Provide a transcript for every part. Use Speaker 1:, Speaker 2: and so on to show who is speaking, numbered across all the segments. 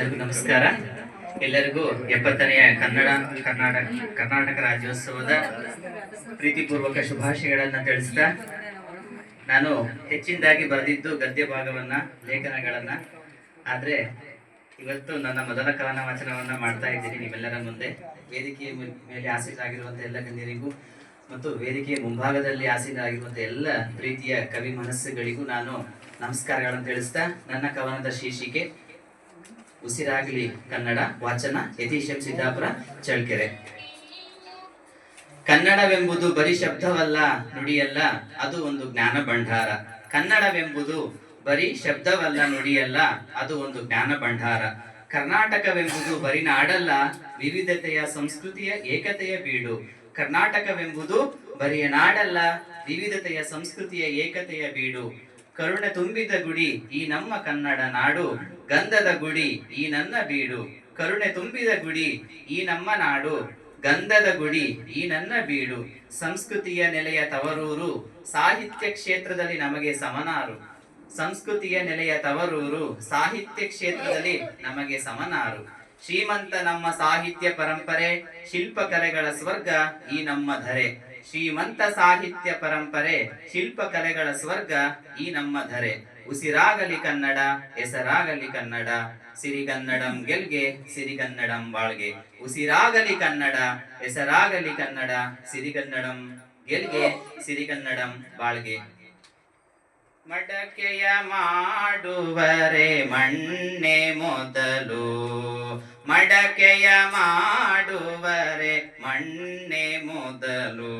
Speaker 1: ಎಲ್ಲರಿಗೂ ನಮಸ್ಕಾರ. ಎಲ್ಲರಿಗೂ ಎಪ್ಪತ್ತನೆಯ ಕನ್ನಡ, ಕರ್ನಾಟಕ ಕರ್ನಾಟಕ ರಾಜ್ಯೋತ್ಸವದ ಪ್ರೀತಿಪೂರ್ವಕ ಶುಭಾಶಯಗಳನ್ನು ತಿಳಿಸ್ತಾ, ನಾನು ಹೆಚ್ಚಿನದಾಗಿ ಬರೆದಿದ್ದು ಗದ್ಯ ಭಾಗವನ್ನ, ಲೇಖನಗಳನ್ನ. ಆದ್ರೆ ಇವತ್ತು ನನ್ನ ಮೊದಲ ಕವನ ವಾಚನವನ್ನ ಮಾಡ್ತಾ ಇದ್ದೀನಿ ನೀವೆಲ್ಲರ ಮುಂದೆ. ವೇದಿಕೆಯ ಮೇಲೆ ಆಸೀನಾಗಿರುವಂತ ಎಲ್ಲ ಗಣ್ಯರಿಗೂ ಮತ್ತು ವೇದಿಕೆಯ ಮುಂಭಾಗದಲ್ಲಿ ಆಸೀನಾಗಿರುವಂತ ಎಲ್ಲ ಪ್ರೀತಿಯ ಕವಿ ಮನಸ್ಸುಗಳಿಗೂ ನಾನು ನಮಸ್ಕಾರಗಳನ್ನು ತಿಳಿಸ್ತಾ, ನನ್ನ ಕವನದ ಶೀರ್ಷಿಕೆ ಉಸಿರಾಗಲಿ ಕನ್ನಡ ವಾಚನ ಯತೀಶಂ ಸಿದ್ದಾಪುರ ಚಳ್ಕೆರೆ ಕನ್ನಡವೆಂಬುದು ಬರೀ ಶಬ್ದವಲ್ಲ, ನುಡಿಯಲ್ಲ, ಅದು ಒಂದು ಜ್ಞಾನ ಭಂಡಾರ. ಕನ್ನಡವೆಂಬುದು ಬರೀ ಶಬ್ದವಲ್ಲ, ನುಡಿಯಲ್ಲ, ಅದು ಒಂದು ಜ್ಞಾನ ಭಂಡಾರ. ಕರ್ನಾಟಕವೆಂಬುದು ಬರೀ ನಾಡಲ್ಲ, ವಿವಿಧತೆಯ ಸಂಸ್ಕೃತಿಯ ಏಕತೆಯ ಬೀಡು. ಕರ್ನಾಟಕವೆಂಬುದು ಬರಿಯ ನಾಡಲ್ಲ, ವಿವಿಧತೆಯ ಸಂಸ್ಕೃತಿಯ ಏಕತೆಯ ಬೀಡು. ಕರುಣೆ ತುಂಬಿದ ಗುಡಿ, ಈ ನಮ್ಮ ಕನ್ನಡ ನಾಡು. ಗಂಧದ ಗುಡಿ, ಈ ನನ್ನ ಬೀಡು. ಕರುಣೆ ತುಂಬಿದ ಗುಡಿ, ಈ ನಮ್ಮ ನಾಡು. ಗಂಧದ ಗುಡಿ, ಈ ನನ್ನ ಬೀಡು. ಸಂಸ್ಕೃತಿಯ ನೆಲೆಯ ತವರೂರು, ಸಾಹಿತ್ಯ ಕ್ಷೇತ್ರದಲ್ಲಿ ನಮಗೆ ಸಮನಾರು. ಸಂಸ್ಕೃತಿಯ ನೆಲೆಯ ತವರೂರು, ಸಾಹಿತ್ಯ ಕ್ಷೇತ್ರದಲ್ಲಿ ನಮಗೆ ಸಮನಾರು. ಶ್ರೀಮಂತ ನಮ್ಮ ಸಾಹಿತ್ಯ ಪರಂಪರೆ, ಶಿಲ್ಪಕಲೆಗಳ ಸ್ವರ್ಗ, ಈ ನಮ್ಮ ಧರೆ. ಶ್ರೀಮಂತ ಸಾಹಿತ್ಯ ಪರಂಪರೆ, ಶಿಲ್ಪಕಲೆಗಳ ಸ್ವರ್ಗ, ಈ ನಮ್ಮ ಧರೆ. ಉಸಿರಾಗಲಿ ಕನ್ನಡ, ಹೆಸರಾಗಲಿ ಕನ್ನಡ, ಸಿರಿಗನ್ನಡಂ ಗೆಲ್ಗೆ, ಸಿರಿಗನ್ನಡಂ ಬಾಳ್ಗೆ. ಉಸಿರಾಗಲಿ ಕನ್ನಡ, ಹೆಸರಾಗಲಿ ಕನ್ನಡ, ಸಿರಿಗನ್ನಡಂ ಗೆಲ್ಗೆ, ಸಿರಿಗನ್ನಡಂ ಬಾಳ್ಗೆ. ಮಡಕೆಯ ಮಾಡುವರೆ ಮಣ್ಣೆ ಮೊದಲು. ಮಡಕೆಯ ಮಾಡುವರೆ ಮಣ್ಣೆ ಮೊದಲು.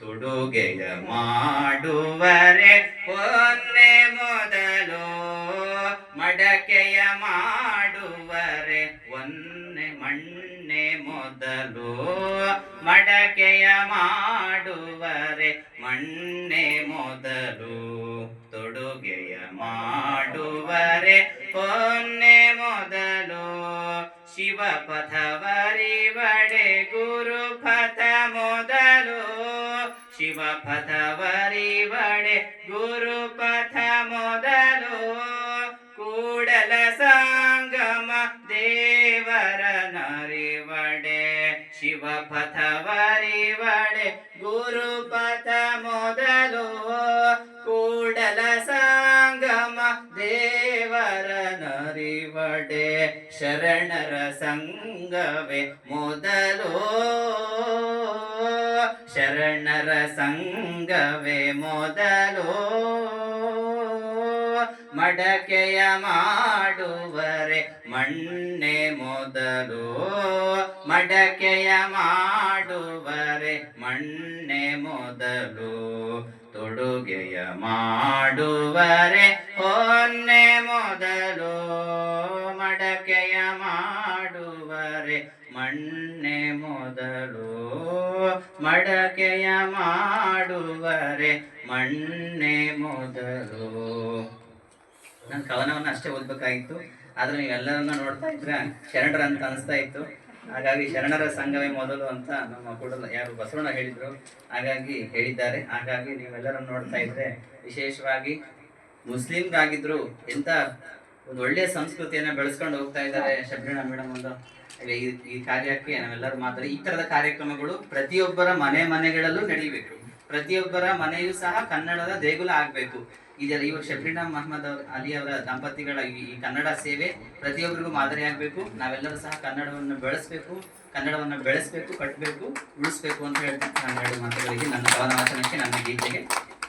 Speaker 1: ತುಡುಗೆಯ ಮಾಡುವರೆ ಪೊನ್ನೆ ಮಡಕೆಯ ಮಾಡುವರೆ, ಒನ್ನೆ ಮಣ್ಣೆ ಮೊದಲು ಮಡಕೆಯ ಮಾಡುವರೆ, ಮಣ್ಣೆ ಮೊದಲು ತೊಡುಗೆಯ ಮಾಡುವರೆ, ಒನ್ನೆ ಮೊದಲು ಶಿವ ಪಥವರಿವಡೆ ಗುರು ಪಥ ಮೊದಲು ಶಿವ ಪಥವರಿವಡೆ ಗುರು ಪಥ ದೇವರ ನರಿವಡೆ ಶಿವ ಪಥವರಿವಡೆ ಗುರು ಪಥ ಮೊದಲು ಕೂಡಲ ಸಂಗಮ ದೇವರ ನರಿವಡೆ, ಶರಣರ ಸಂಗವೇ ಮೊದಲು, ಶರಣರ ಸಂಗವೇ ಮೊದಲು. ಮಡಕೆಯ ಮಾಡುವರೆ ಮಣ್ಣೆ ಮೊದಲು ಮಡಕೆಯ ಮಾಡುವರೆ. ಮಣ್ಣೆ ಮೊದಲು ತೊಡುಗೆಯ ಮಾಡುವರೆ. ಹೊನ್ನೆ ಮೊದಲು ಮಡಕೆಯ ಮಾಡುವರೆ. ಮಣ್ಣೆ ಮೊದಲು ಮಡಕೆಯ ಮಾಡುವರೆ. ಮಣ್ಣೆ ಮೊದಲು. ನನ್ನ ಕವನವನ್ನು ಅಷ್ಟೇ ಓದ್ಬೇಕಾಗಿತ್ತು. ಆದ್ರೆ ನೀವೆಲ್ಲರನ್ನ ನೋಡ್ತಾ ಇದ್ರೆ ಶರಣರ ಅಂತ ಅನಿಸ್ತಾ ಇತ್ತು. ಹಾಗಾಗಿ ಶರಣರ ಸಂಘವೇ ಮೊದಲು ಅಂತ ನಮ್ಮ ಕೂಡಲ ಯಾರು ಬಸವಣ್ಣ ಹೇಳಿದ್ರು. ಹಾಗಾಗಿ ಹೇಳಿದ್ದಾರೆ. ಹಾಗಾಗಿ ನೀವೆಲ್ಲರನ್ನು ನೋಡ್ತಾ ಇದ್ರೆ ವಿಶೇಷವಾಗಿ ಮುಸ್ಲಿಮ್ಗಾಗಿದ್ರು ಎಂತ ಒಂದು ಒಳ್ಳೆಯ ಸಂಸ್ಕೃತಿಯನ್ನ ಬೆಳೆಸ್ಕೊಂಡು ಹೋಗ್ತಾ ಇದ್ದಾರೆ ಶಬ್ರಿಣ ಮೇಡಮ್ ಒಂದು. ಈ ಕಾರ್ಯಕ್ಕೆ ನಾವೆಲ್ಲರೂ ಮಾತಾಡಿ ಈ ತರದ ಕಾರ್ಯಕ್ರಮಗಳು ಪ್ರತಿಯೊಬ್ಬರ ಮನೆ ಮನೆಗಳಲ್ಲೂ ನಡೀಬೇಕು. ಪ್ರತಿಯೊಬ್ಬರ ಮನೆಯೂ ಸಹ ಕನ್ನಡದ ದೇಗುಲ ಆಗಬೇಕು. ಇದರ ಇವಾಗ ಶಬ್ರಿನಾ ಮಹಮ್ಮದ್ ಅವ್ರ, ಅಲಿ ಅವರ ದಂಪತಿಗಳ ಈ ಕನ್ನಡ ಸೇವೆ ಪ್ರತಿಯೊಬ್ಬರಿಗೂ ಮಾದರಿ ಆಗಬೇಕು. ನಾವೆಲ್ಲರೂ ಸಹ ಕನ್ನಡವನ್ನು ಬೆಳೆಸಬೇಕು ಕನ್ನಡವನ್ನು ಬೆಳೆಸಬೇಕು ಕಟ್ಟಬೇಕು ಉಳಿಸ್ಬೇಕು ಅಂತ ಹೇಳ್ತಾ ನಾನು ಎರಡು ಮಾತುಗಳಿಗೆ ನನ್ನ ಕವನ ವಾಚನಕ್ಕೆ ನನ್ನ ಗೀತೆಗೆ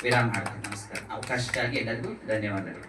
Speaker 1: ವಿರಾಮ ಮಾಡ್ತೀನಿ ನಮಸ್ಕಾರ. ಅವಕಾಶಕ್ಕಾಗಿ ಎಲ್ಲರಿಗೂ ಧನ್ಯವಾದಗಳು.